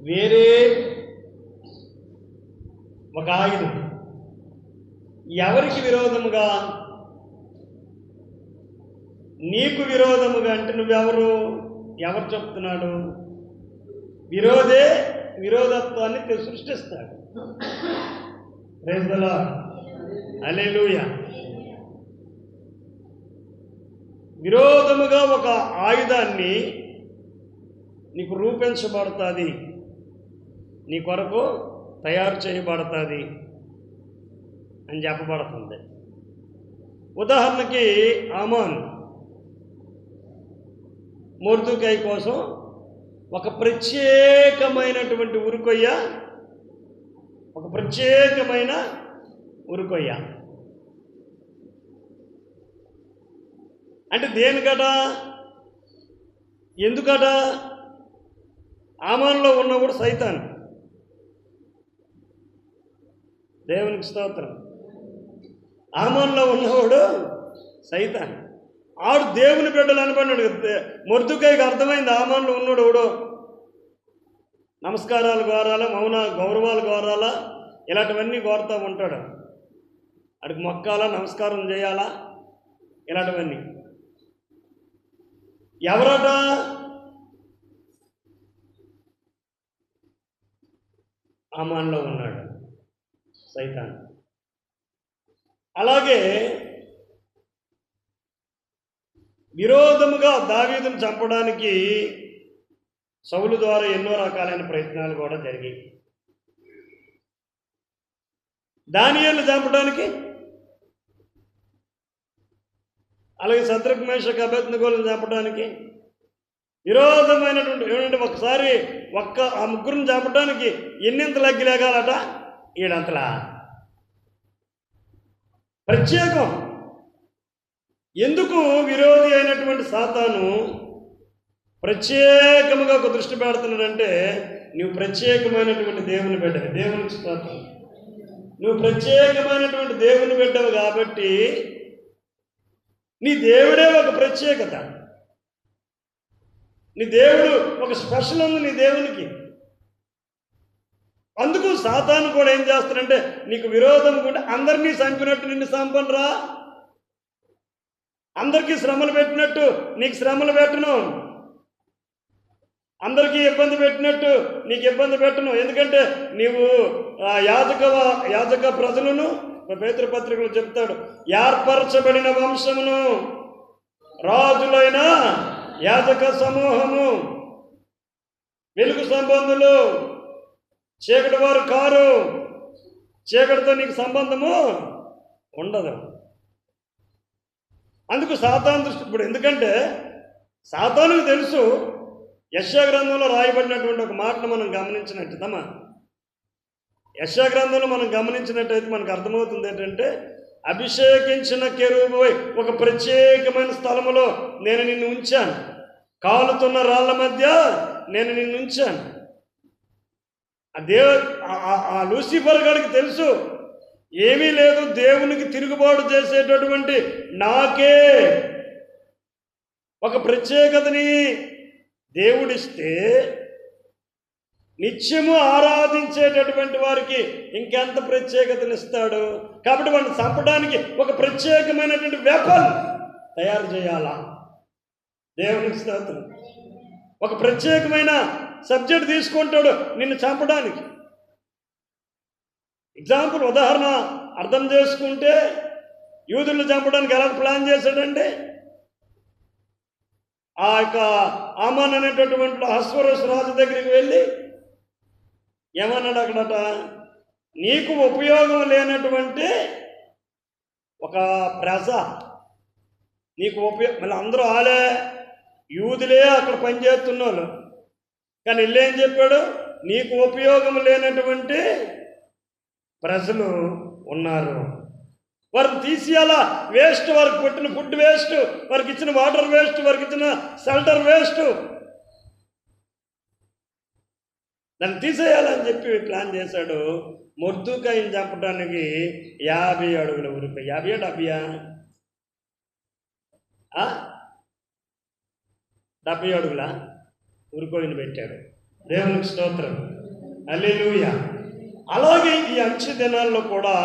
వేరే ఒక ఆయుధం ఎవరికి విరోధముగా? నీకు విరోధముగా అంటే నువ్వెవరు? ఎవరు చెప్తున్నాడు? విరోధే విరోధత్వాన్ని సృష్టిస్తాడు. రేజలా అలెలుయ విరోధముగా ఒక ఆయుధాన్ని నీకు రూపించబడుతుంది నీ కొరకు తయారు చేయబడుతుంది అని చెప్పబడుతుంది. ఉదాహరణకి ఆమాన్ మొర్దుకాయ కోసం ఒక ప్రత్యేకమైనటువంటి ఉరుకొయ్య ఒక ప్రత్యేకమైన ఉరుకొయ్య. అంటే దేనికట? ఎందుకట? ఆమాన్లో ఉన్నప్పుడు సైతాన్. దేవునికి స్తోత్రం. ఆమాన్లో ఉన్నవాడు సైతాన్. ఆడు దేవుని బిడ్డలు అనబడినాడు మొర్దుకాయకి అర్థమైంది ఆమాన్లో ఉన్నాడు ఎవడో. నమస్కారాలు కోరాలా మౌన గౌరవాలు కోరాలా ఇలాంటివన్నీ కోరుతూ ఉంటాడు. అడికి మొక్కాలా నమస్కారం చేయాలా ఇలాంటివన్నీ. ఎవరట? ఆమాన్లో ఉన్నాడు. సైతాన్. అలాగే విరోధముగా దావీదును చంపడానికి సౌలు ద్వారా ఎన్నో రకాలైన ప్రయత్నాలు కూడా జరిగాయి. దానియాలను చంపడానికి అలాగే శత్రుఘ్ మేషక్ అభ్యర్థిగోలను చంపడానికి విరోధమైనటువంటి ఏమంటే ఒకసారి ఒక్క ఆ ముగ్గురిని చంపడానికి లగ్గి లేగాలట? ఈడంతల ప్రత్యేకం. ఎందుకు విరోధి అయినటువంటి సాతాను ప్రత్యేకముగా ఒక దృష్టి పెడుతున్నాడంటే నువ్వు ప్రత్యేకమైనటువంటి దేవుని బిడ్డవి దేవునికి స్తోత్రం నువ్వు ప్రత్యేకమైనటువంటి దేవుని బిడ్డవు కాబట్టి నీ దేవుడే ఒక ప్రత్యేకత. నీ దేవుడు ఒక స్పెషల్ ఉంది నీ దేవునికి. అందుకు సాతాను కూడా ఏం చేస్తాడంటే నీకు విరోధం కూడా అందరినీ చంపినట్టు నిన్ను చంపనురా. అందరికీ శ్రమలు పెట్టినట్టు నీకు శ్రమలు పెట్టను. అందరికీ ఇబ్బంది పెట్టినట్టు నీకు ఇబ్బంది పెట్టను. ఎందుకంటే నీవు యాజక యాజక ప్రజలను పేతృపత్రికలు చెప్తాడు ఏర్పరచబడిన వంశమును రాజులైన యాజక సమూహము వెలుగు సంబంధులు చీకటి వారు కారు. చీకటితో నీకు సంబంధము ఉండదు. అందుకు సాతాను దృష్టి ఇప్పుడు ఎందుకంటే సాతానుకు తెలుసు గ్రంథంలో రాయబడినటువంటి ఒక మాటను మనం గమనించినట్టుదమ్మా యశా గ్రంథంలో మనం గమనించినట్టయితే మనకు అర్థమవుతుంది ఏంటంటే అభిషేకించిన కెరూబోయ్ ఒక ప్రత్యేకమైన స్థలములో నేను నిన్ను ఉంచాను. కాలుతున్న రాళ్ళ మధ్య నేను నిన్ను ఉంచాను. దేవ ఆ- దేవు ఆ లూసిఫర్ గారికి తెలుసు. ఏమీ లేదు దేవునికి తిరుగుబాటు చేసేటటువంటి నాకే ఒక ప్రత్యేకతని దేవుడిస్తే నిత్యము ఆరాధించేటటువంటి వారికి ఇంకెంత ప్రత్యేకతను ఇస్తాడు? కాబట్టి వాడిని చంపడానికి ఒక ప్రత్యేకమైనటువంటి వెపన్ తయారు చేయాలా? దేవునికి స్తోత్రం. ఒక ప్రత్యేకమైన సబ్జెక్ట్ తీసుకుంటాడు నిన్ను చంపడానికి. ఎగ్జాంపుల్ ఉదాహరణ అర్థం చేసుకుంటే యూదులు చంపడానికి ఎలా ప్లాన్ చేశాడండి ఆ యొక్క ఆమాన్ అనేటటువంటి హస్వరస్ రాజు దగ్గరికి వెళ్ళి ఏమన్నాడు అక్కడట నీకు ఉపయోగం లేనటువంటి ఒక ప్రజ నీకు ఉపయోగం మళ్ళీ అందరూ ఆలే యూదులే అక్కడ పనిచేస్తున్న వాళ్ళు కానీ ఇల్లేం చెప్పాడు? నీకు ఉపయోగం లేనటువంటి ప్రజలు ఉన్నారు. వారిని తీసేయాలా? వేస్ట్ వారికి పెట్టిన ఫుడ్ వేస్ట్ వారికి ఇచ్చిన వాటర్ వేస్ట్ వారికి ఇచ్చిన షెల్టర్ వేస్ట్ దాన్ని తీసేయాలని చెప్పి ప్లాన్ చేశాడు. మొర్దుకాయని చంపడానికి యాభై అడుగుల ఊరికి యాభై డెబ్బయా? డెబ్బై అడుగులా? ఉరుకోయిని పెట్టాడు. దేవునికి స్తోత్రం. అల్లెలూయ అలాగే ఈ అంచె దినాల్లో కూడా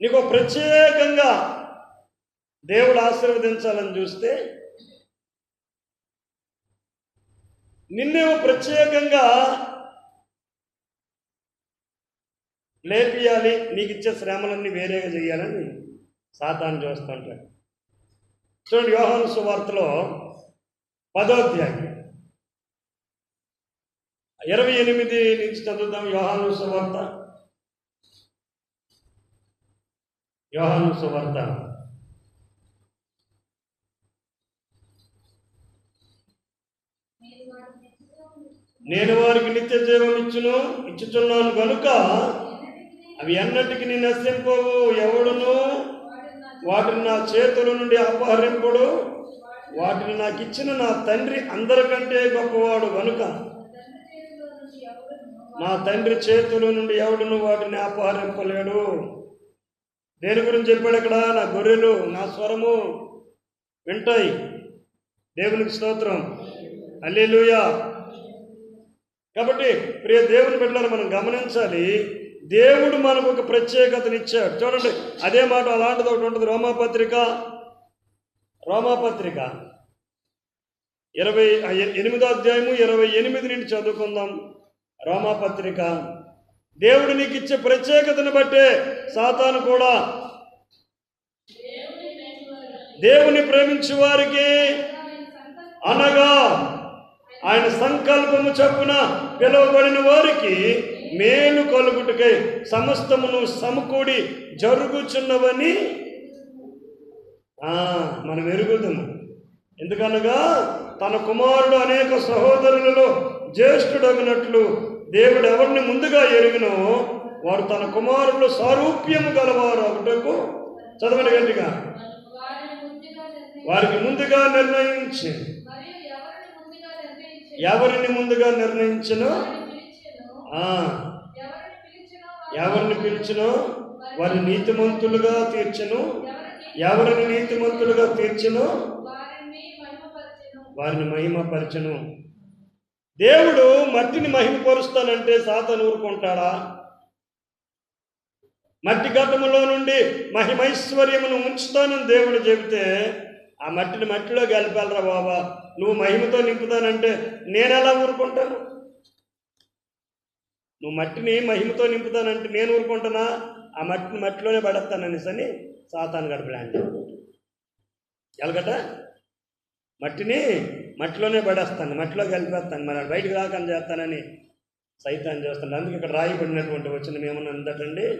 నీకు ప్రత్యేకంగా దేవుడు ఆశీర్వదించాలని చూస్తే నిన్నేమో ప్రత్యేకంగా లేపియాలి నీకు ఇచ్చే శ్రమలన్నీ వేరేగా చేయాలని సాతాను చూస్తుంటాడు. చూడండి యోహాను సువార్తలో పదోధ్యాయం ఇరవై ఎనిమిది నుంచి చదువుదాం. యోహాను సువార్త. యోహాను సువార్త. నేను వారికి నిత్య జీవం ఇచ్చును ఇచ్చుచున్నాను కనుక అవి అన్నటికి నేను నశింపవు. ఎవడును వాటిని నా చేతుల నుండి అపహరింపుడు. వాటిని నాకు ఇచ్చిన నా తండ్రి అందరికంటే గొప్పవాడు కనుక నా తండ్రి చేతుల నుండి ఎవడును వాటిని అపహరింపలేడు. దేని గురించి చెప్పాడు ఇక్కడ నా గొర్రెలు నా స్వరము వింటాయి. దేవునికి స్తోత్రం. అల్లెలుయా కాబట్టి ప్రియ దేవుని బిడ్డలను మనం గమనించాలి దేవుడు మనకు ఒక ప్రత్యేకతను ఇచ్చాడు. చూడండి అదే మాట అలాంటిది ఒకటి ఉంటుంది. రోమాపత్రిక రోమాపత్రిక ఇరవై ఎనిమిదో అధ్యాయము ఇరవై ఎనిమిది నుండి చదువుకుందాం. రోమాపత్రిక. దేవుడు నీకు ఇచ్చే ప్రత్యేకతను బట్టే సాతాను కూడా. దేవుని ప్రేమించే వారికి అనగా ఆయన సంకల్పము చొప్పున పిలువబడిన వారికి మేలు కలుగుటకై సమస్తమును సమకూడి జరుగుచున్నవని మనం ఎరుగుతున్నాం. ఎందుకనగా తన కుమారుడు అనేక సహోదరులలో జ్యేష్ఠుడగినట్లు దేవుడు ఎవరిని ముందుగా ఎరిగినో వారు తన కుమారులు సారూప్యము గలవారు ఒకటకు చదవని గట్టిగా. వారికి ముందుగా నిర్ణయించి ఎవరిని ముందుగా నిర్ణయించను? ఎవరిని పిలిచినో? వారి నీతిమంతులుగా తీర్చను? ఎవరిని నీతిమంతులుగా తీర్చను? వారిని మహిమపరచను? దేవుడు మట్టిని మహిమపరుస్తానంటే సాతను ఊరుకుంటాడా? మట్టి గడ్డములో నుండి మహిమైశ్వర్యమును ఉంచుతానని దేవుడు చెబితే ఆ మట్టిని మట్టిలో కలిపాలరా బాబా? నువ్వు మహిమతో నింపుతానంటే నేను ఎలా ఊరుకుంటాను? నువ్వు మట్టిని మహిమతో నింపుతానంటే నేను ఊరుకుంటానా? ఆ మట్టిని మట్టిలోనే పడేస్తాననేసి అని సాతాను గడ ప్లాన్ ఎలాగట? మట్టిని మట్టిలోనే పడేస్తాను మట్టిలో కలిపేస్తాను మరి బయటకు రాకని చేస్తానని సైతాన్ని చేస్తాను అందుకే ఇక్కడ రాయబడినటువంటి వచ్చిన ఏమన్నా అందటండి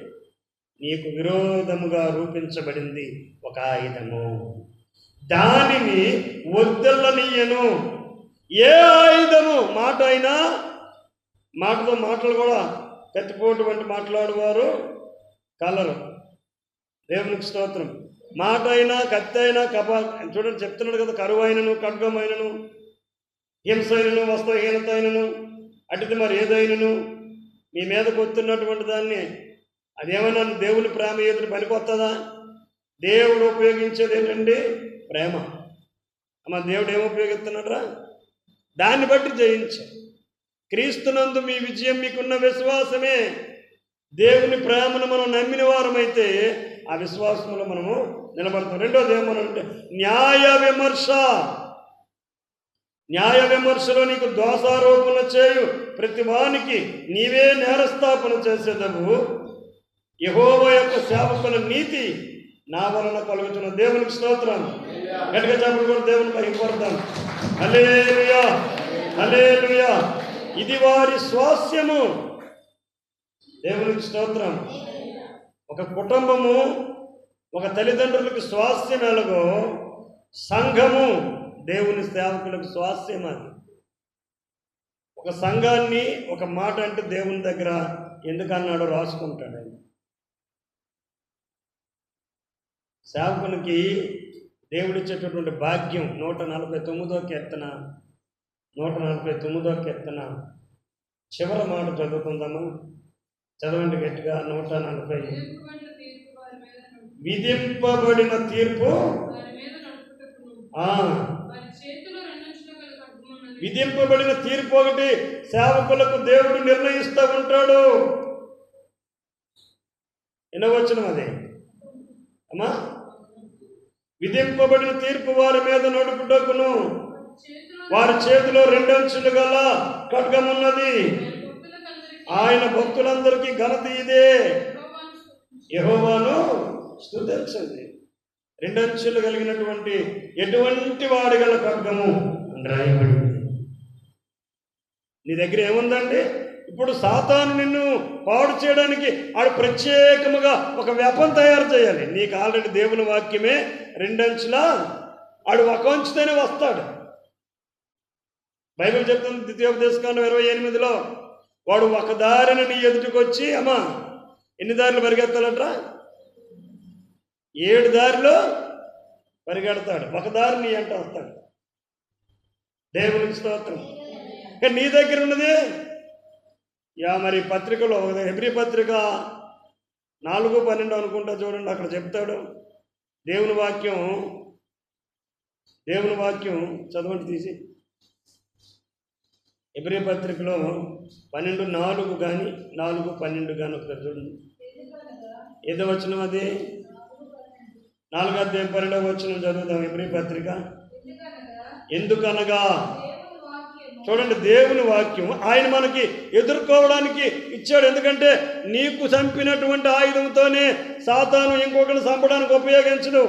నీకు విరోధముగా రూపించబడింది ఒక ఆయుధము. దానిని వద్దలనీయను ఏ ఆయుధము? మాట అయినా మాటతో మాటలు కూడా కత్తిపోటు మాట్లాడేవారు కలరు. దేవునికి స్తోత్రం. మాట అయినా కత్తి అయినా కప చూడండి చెప్తున్నాడు కదా కరువు అయినను ఖడ్గమైనను హింస అయినను వస్త్రహీనత అయినను అటుది మరి ఏదైనను మీ మీదకు వస్తున్నటువంటి దాన్ని అదేమన్నా దేవుని ప్రేమ ఏదో పనికొస్తుందా దేవుడు ఉపయోగించేది ఏంటండి? ప్రేమ. అమ్మ దేవుడు ఏమి ఉపయోగిస్తున్నాడరా? దాన్ని బట్టి జయించు క్రీస్తునందు మీ విజయం మీకున్న విశ్వాసమే. దేవుని ప్రేమను మనం నమ్మిన వారమైతే ఆ విశ్వాసంలో మనము నిలబడతాం. రెండోది ఏమనంటే న్యాయ విమర్శ. న్యాయ విమర్శలో నీకు దోషారోపణ చేయు ప్రతి వానికి నీవే నేరస్థాపన చేసేదవు. యహోవ యొక్క సేవకుల నీతి నా వలన కలుగుతున్న దేవునికి స్తోత్రం గట్టిగా చేపలు కూడా దేవుని మహిమపడతాను హలేలుయా హలేలుయా ఇది వారి స్వాస్యము దేవునికి స్తోత్రం. ఒక కుటుంబము ఒక తల్లిదండ్రులకు స్వాస్థ్యం ఎలాగో సంఘము దేవుని సేవకులకు స్వాస్థ్యం అది. ఒక సంఘాన్ని ఒక మాట అంటే దేవుని దగ్గర ఎందుకన్నాడో రాసుకుంటాడు ఆయన. సేవకునికి దేవుడిచ్చేటటువంటి భాగ్యం నూట నలభై తొమ్మిదో కీర్తన నూట నలభై తొమ్మిదో కీర్తన చివరి మాట చదువుకుందాము. చదవండి గట్టిగా నూట నలభై. విధింపబడిన తీర్పు? విధింపబడిన తీర్పు ఒకటి సేవకులకు దేవుడు నిర్ణయిస్తూ ఉంటాడు. వినవచ్చును అది. అమ్మా? విధింపబడిన తీర్పు వారి మీద నడుపుటకును. వారి చేతిలో రెండంచులు గల ఖడ్గమున్నది ఆయన భక్తులందరికీ ఘనత ఇదే. యహోవాను స్థుతించండి రెండంచులు కలిగినటువంటి ఎటువంటి వాడి గల ఖడ్గము అని రాయబడింది. నీ దగ్గర ఏముందండి? ఇప్పుడు సాతాను నిన్ను పాడు చేయడానికి ఆడు ప్రత్యేకముగా ఒక వెపం తయారు చేయాలి. నీకు ఆల్రెడీ దేవుని వాక్యమే రెండంచులా ఆడు ఒక అంచుతోనే వస్తాడు. బైబిల్ చెప్తుంది ద్వితీయోపదేశకాండం ఇరవై ఎనిమిదిలో వాడు ఒక దారిని నీ ఎదుటికొచ్చి అమ్మా ఎన్ని దారులు పరిగెత్తాలట్రా? ఏడు దారిలో పరిగెడతాడు. ఒక దారి నీ అంట వస్తాడు. దేవునికి స్తోత్రం. కానీ నీ దగ్గర ఉన్నది? యా మరి పత్రికలో ఒక హెబ్రి పత్రిక నాలుగు పన్నెండు అనుకుంటా చూడండి అక్కడ చెప్తాడు. దేవుని వాక్యం దేవుని వాక్యం చదవండి తీసి. ఎబ్రి పత్రికలో పన్నెండు నాలుగు కానీ నాలుగు పన్నెండు కానీ ఒకసారి చూడండి. ఏదో వచ్చిన అది? నాలుగో అధ్యాయం పన్నెండవ వచ్చిన చదువుదాం ఎబ్రి పత్రిక. ఎందుకనగా? చూడండి దేవుని వాక్యం ఆయన మనకి ఎదుర్కోవడానికి ఇచ్చాడు. ఎందుకంటే నీకు చంపినటువంటి ఆయుధంతోనే సాతాను ఇంకొకరిని చంపడానికి ఉపయోగించడు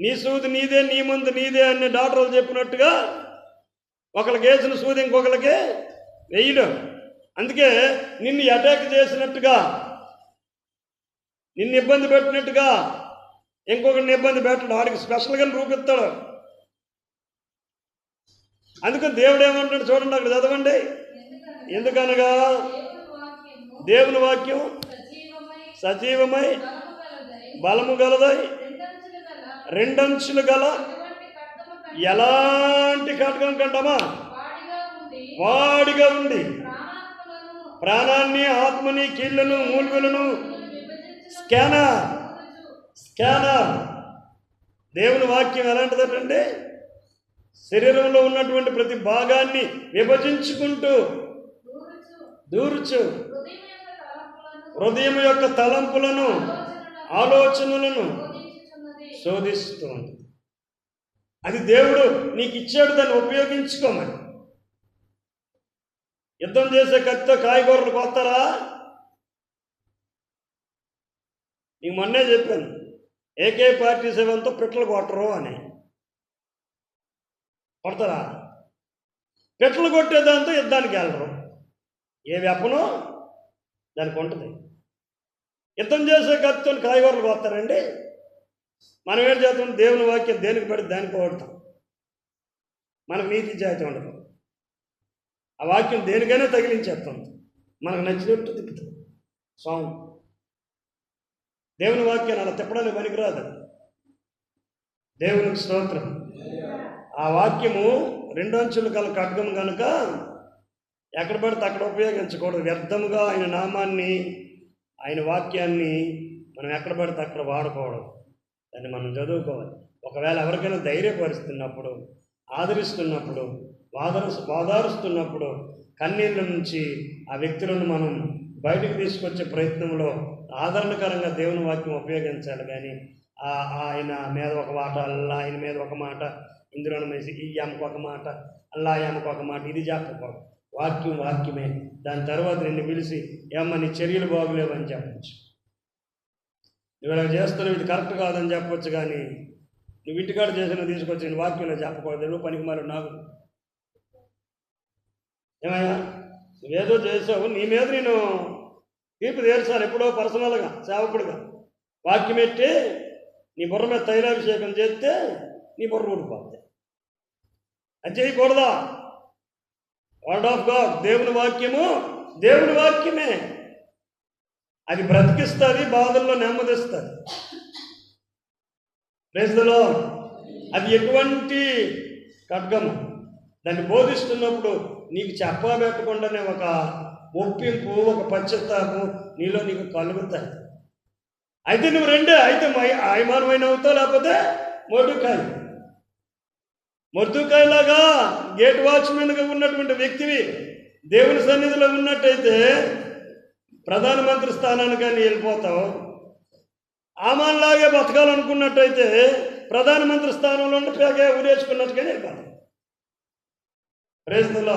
నీ సూది నీదే నీ ముందు నీదే అనే డాక్టర్లు చెప్పినట్టుగా ఒకరికి వేసిన సూది ఇంకొకరికి వేయడం అందుకే నిన్ను అటాక్ చేసినట్టుగా నిన్ను ఇబ్బంది పెట్టినట్టుగా ఇంకొకరిని ఇబ్బంది పెట్టడు వాడికి స్పెషల్గా రూపిస్తాడు. అందుకని దేవుడు ఏమంటాడు చూడండి అక్కడ చదవండి. ఎందుకనగా? దేవుని వాక్యం సజీవమై బలము గలదై రెండంచులు గల ఎలాంటి కటకం కంటమా వాడిగా ఉంది ప్రాణాన్ని ఆత్మని కీళ్ళను మూలుగులను స్కానర్ స్కానర్. దేవుని వాక్యం ఎలాంటిదంటే శరీరంలో ఉన్నటువంటి ప్రతి భాగాన్ని విభజించుకుంటూ దూర్చు. హృదయం యొక్క తలంపులను ఆలోచనలను శోధిస్తుంది. అది దేవుడు నీకు ఇచ్చాడు దాన్ని ఉపయోగించుకోమని యుద్ధం చేసే కత్తితో కాయగూరలు కోస్తారా? నీకు మొన్నే చెప్పాను ఏకే పార్టీ సెవెన్తో పిట్టలు కొట్టరు అని. కొడతారా? పెట్టలు కొట్టేదాంతో యుద్ధానికి వెళ్ళరు. ఏ వెపనో? దానికి ఉంటుంది. యుద్ధం చేసే కత్తితో కాయగూరలు కొత్తారండి మనం ఏం చేస్తాం? దేవుని వాక్యం దేనికి పడి దానికి పోగొడతాం మనకు నీతి జాతి ఉండదు. ఆ వాక్యం దేనికైనా తగిలించేస్తాం. మనకు నచ్చినట్టు తిప్పుతాం. సాంగ్ దేవుని వాక్యాన్ని అలా తిప్పడానికి పనికిరాదు. దేవునికి స్తోత్రం. ఆ వాక్యము రెండు అంచులు గల ఖడ్గం కనుక ఎక్కడ పడితే అక్కడ ఉపయోగించకూడదు. వ్యర్థముగా ఆయన నామాన్ని ఆయన వాక్యాన్ని మనం ఎక్కడ పడితే అక్కడ వాడుకోవడం దాన్ని మనం చదువుకోవాలి. ఒకవేళ ఎవరికైనా ధైర్యపరుస్తున్నప్పుడు ఆదరిస్తున్నప్పుడు వాదరు వాదారుస్తున్నప్పుడు కన్నీళ్ళ నుంచి ఆ వ్యక్తులను మనం బయటకు తీసుకొచ్చే ప్రయత్నంలో ఆదరణకరంగా దేవుని వాక్యం ఉపయోగించాలి. కానీ ఆ ఆయన మీద ఒక మాట అల్లా ఆయన మీద ఒక మాట ఇందులో మేసి ఈ ఆమెకు ఒక మాట అల్లా ఆమెకు ఒక మాట ఇది చెప్పకూడదు. వాక్యం వాక్యమే. దాని తర్వాత నిన్ను పిలిచి ఏమ్మ నీ చర్యలు బాగులేవని చెప్పచ్చు. నువ్వు ఇలా చేస్తున్నావు ఇది కరెక్ట్ కాదని చెప్పొచ్చు కానీ నువ్వు ఇంటికాడ చేసిన తీసుకొచ్చి నేను వాక్యంలో చెప్పకూడదు నువ్వు పనికి మరి నాకు. ఏమయ్యా? నువ్వేదో చేసావు నీ మీద నేను తీర్పు తీర్చాలి ఎప్పుడో పర్సనల్గా సేవకుడుగా. వాక్యం పెట్టి నీ బుర్ర మీద తైలాభిషేకం చేస్తే నీ బుర్ర ఊడిపోద్ది. అది చేయకూడదా? వర్డ్ ఆఫ్ గాడ్ దేవుని వాక్యము దేవుని వాక్యమే. అది బ్రతికిస్తుంది బాధల్లో నెమ్మదిస్తుంది. ప్రేజ్లో అది ఎటువంటి ఖడ్గము దాన్ని బోధిస్తున్నప్పుడు నీకు చెప్పబెట్టకుండానే ఒక ఒప్పింపు ఒక పశ్చాత్తాపం నీలో నీకు కలుగుతాయి. అయితే నువ్వు రెండే అయితే మై ఆయమానమైన అవుతావు లేకపోతే మొడుకాయ మొద్దుకాయలాగా గేట్ వాచ్మెన్గా ఉన్నటువంటి వ్యక్తివి దేవుని సన్నిధిలో ఉన్నట్టయితే ప్రధానమంత్రి స్థానానికి కానీ వెళ్ళిపోతాం ఆమెలాగే బతకాలనుకున్నట్టయితే ప్రధానమంత్రి స్థానంలో ఉండి పేగా ఊరేసుకున్నట్టుగానే వెళ్ళిపోతావు ప్రేస్తులో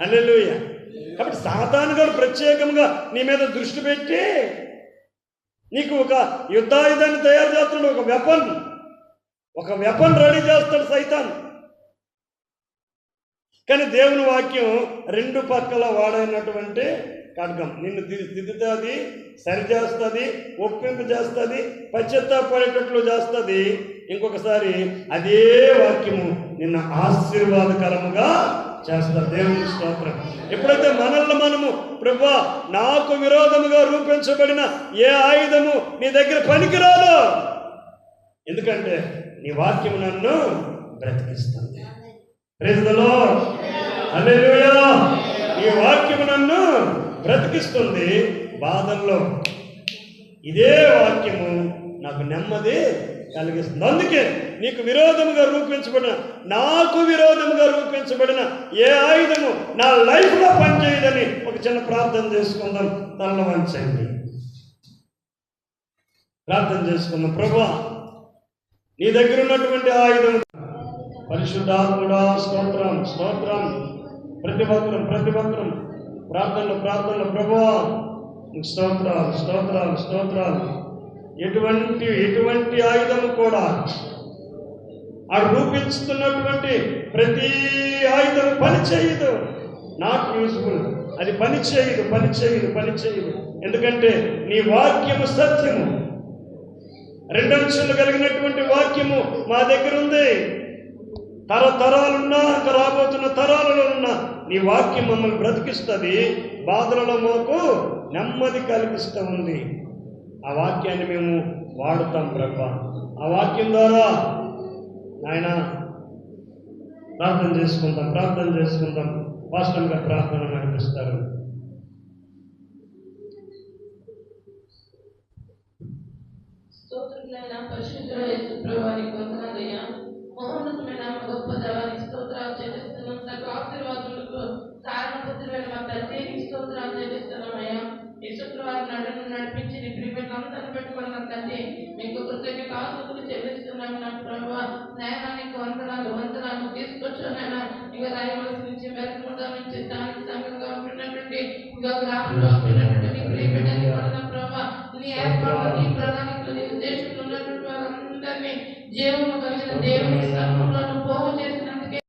అల్లెలుయ్య కాబట్టి సాతాను గారు ప్రత్యేకంగా నీ మీద దృష్టి పెట్టి నీకు ఒక యుద్ధాయుధాన్ని తయారు చేస్తున్నాడు ఒక వెపన్ ఒక వెపన్ రెడీ చేస్తాడు సైతాన్. కానీ దేవుని వాక్యం రెండు పక్కల వాడైనటువంటి ఖడ్గం. నిన్ను ది- దిద్దుతుంది సరిచేస్తుంది ఒప్పింపు చేస్తుంది పశ్చాత్తాపడేటట్లు చేస్తుంది. ఇంకొకసారి అదే వాక్యము నిన్న ఆశీర్వాదకరముగా చేస్తారు దేవుని స్తోత్రం. ఎప్పుడైతే మనల్ని మనము ప్రభా నాకు విరోధముగా రూపించబడిన ఏ ఆయుధము నీ దగ్గర పనికిరాదు? ఎందుకంటే నీ వాక్యం నన్ను బ్రతికిస్తుంది. ప్రేజలో హల్లెలూయా నీ వాక్యం నన్ను బ్రతికిస్తుంది బాధల్లో. ఇదే వాక్యము నాకు నెమ్మది కలిగిస్తుంది. అందుకే నీకు విరోధముగా రూపించబడిన నాకు విరోధముగా రూపించబడిన ఏ ఆయుధము నా లైఫ్లో పనిచేయదని ఒక చిన్న ప్రార్థన చేసుకుందాం. తనలో వంచండి. ప్రార్థన చేసుకుందాం. ప్రభా నీ దగ్గర ఉన్నటువంటి ఆయుధం. పరిశుద్ధాత్ముడా స్తోత్రం స్తోత్రం. ప్రతి ఒక్కరం ప్రతి ఒక్కరం. ప్రార్థనలు ప్రార్థనలు ప్రభువా నీకు స్తోత్రాలు స్తోత్రాలు స్తోత్రాలు. ఎటువంటి ఎటువంటి ఆయుధము కూడా ఆ రూపించుతున్నటువంటి ప్రతి ఆయుధం పని చేయదు. నాట్ యూజ్ఫుల్ అది పని చేయదు పని చేయదు పని చేయదు. ఎందుకంటే నీ వాక్యము సత్యము. రెండంచులు కలిగినటువంటి వాక్యము మా దగ్గర ఉంది తరతరాలున్నా ఇంకా రాబోతున్న తరాలలో ఉన్న నీ వాక్యం మమ్మల్ని బ్రతికిస్తుంది బాధలలో మాకు నెమ్మది కల్పిస్తూ ఉంది ఆ వాక్యాన్ని మేము వాడుతాం ప్రభ. ఆ వాక్యం ద్వారా నాయన ప్రార్థన చేసుకుందాం ప్రార్థన చేసుకుందాం. వాస్తవంగా ప్రార్థన నడిపిస్తారు. స్తోత్రులైన పరిశుద్ధుల దేవుని దేవుని సర్వములను